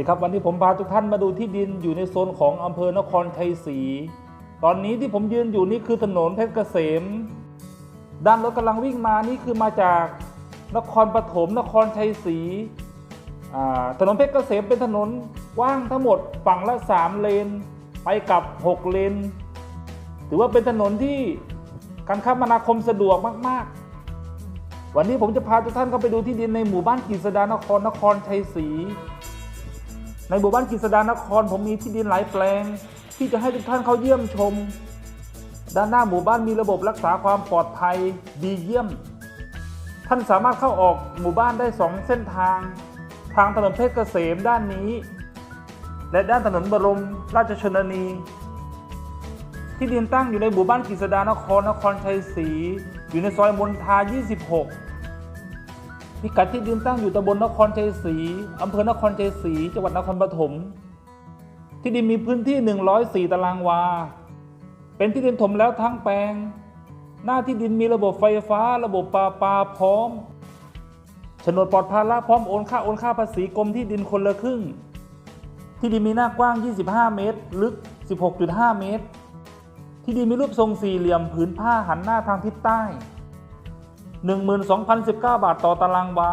ดีครับ วันนี้ผมพาทุกท่านมาดูที่ดินอยู่ในโซนของอำเภอนครชัยศรีตอนนี้ที่ผมยืนอยู่นี่คือถนนเพชรเกษม ด้านรถกำลังวิ่งมานี่คือมาจากนครปฐมนครชัยศรีถนนเพชรเกษมเป็นถนนกว้างทั้งหมดฝั่งละ 3 เลน ไปกับ 6 เลน ถือว่าเป็นถนนที่การคมนาคมสะดวกมาก ๆ วันนี้ผมจะพาทุกท่านเข้าไปดูที่ดินในหมู่บ้านกฤษดานครนครชัยศรี ในหมู่บ้านกฤษดานคร ผมมีที่ดินหลายแปลง ที่จะให้ทุกท่านเข้าเยี่ยมชม ด้านหน้าหมู่บ้านมีระบบรักษาความปลอดภัยดีเยี่ยม ท่านสามารถเข้าออกหมู่บ้านได้สองเส้นทาง ทางถนนเพชรเกษมด้านนี้ และด้านถนนบรมราชชนนี ที่ดินตั้งอยู่ในหมู่บ้านกฤษดานครนครชัยศรีอยู่ในซอยมนทา 26 พิกัดที่ดินตั้งอยู่ตำบลนครชัยศรีอำเภอนครชัยศรีจังหวัดนครปฐม ที่ดินมีพื้นที่ 104 ตารางวา เป็นที่ดินถมแล้วทั้งแปลง หน้าที่ดินมีระบบไฟฟ้า ระบบปลาปลาพร้อมโฉนดปลอดภาระพร้อมโอนค่าโอนค่าภาษีกรมที่ดินคนละครึ่ง ที่ดินมีหน้ากว้าง 25 เมตร ลึก 16.5 เมตร ที่ดินมีรูปทรงสี่เหลี่ยมผืนผ้าหันหน้าทางทิศใต้ 12,019 บาทต่อตารางวา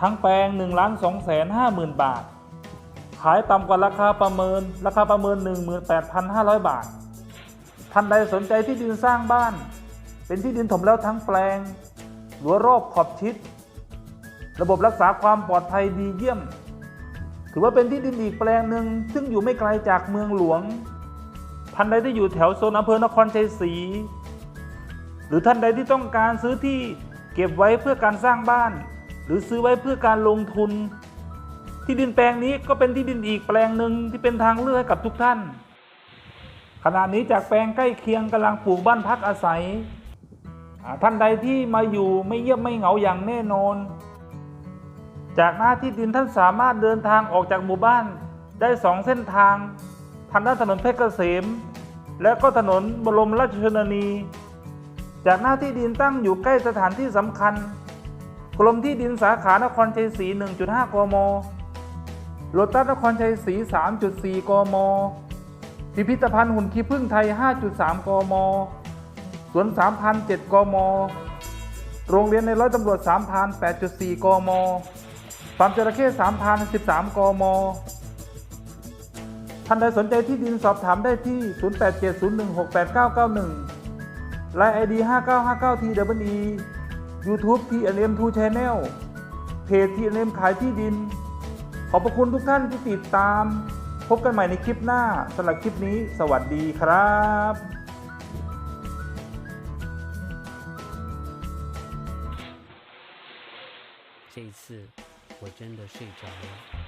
ทั้งแปลง1ล้าน2 5 0 0 0 0 บาท ขายต่ำกว่าราคาประเมิน ราคาประเมิน 18,500 บาท ท่านใดสนใจที่ดินสร้างบ้าน เป็นที่ดินถมแล้วทั้งแปลงรั้วรอบขอบชิด ระบบรักษาความปลอดภัยดีเยี่ยม ถือว่าเป็นที่ดินอีกแปลงหนึ่ง ซึ่งอยู่ไม่ไกลจากเมืองหลวง ท่านใดที่อยู่แถวโซนอำเภอนครชัยศรี หรือท่านใดที่ต้องการซื้อที่เก็บไว้เพื่อการสร้างบ้าน หรือซื้อไว้เพื่อการลงทุน ที่ดินแปลงนี้ก็เป็นที่ดินอีกแปลงหนึ่งที่เป็นทางเลือกให้กับทุกท่าน ขณะนี้จากแปลงใกล้เคียงกำลังปลูกบ้านพักอาศัย ท่านใดที่มาอยู่ไม่เยียมไม่เหงาอย่างแน่นอน จากหน้าที่ดินท่านสามารถเดินทางออกจากหมู่บ้านได้สองเส้นทางทางด้านถนนเพชรเกษม และก็ถนนบรมราชชนนี จากหน้าที่ดินตั้งอยู่ใกล้สถานที่สำคัญ กรมที่ดินสาขานครชัยศรี 1.5 กมโลตัสนครชัยศรี 3.4 กม พิพิธภัณฑ์หุ่นขี้ผึ้งไทย 5.3 กม สวนสามพัน7กม โรงเรียนในร้อยตำรวจ3พัน8.4 กมฟาร์มจระเข้3พัน13 กม ท่านใดสนใจที่ดินสอบถามได้ที่ 0870168991 ไลน์ ID 5959TWE YouTube TNM2 Channel เพจ TNM ขายที่ดิน ขอบพระคุณทุกท่านที่ติดตาม พบกันใหม่ในคลิปหน้าสำหรับคลิปนี้ สวัสดีครับ 这一次我真的睡着了。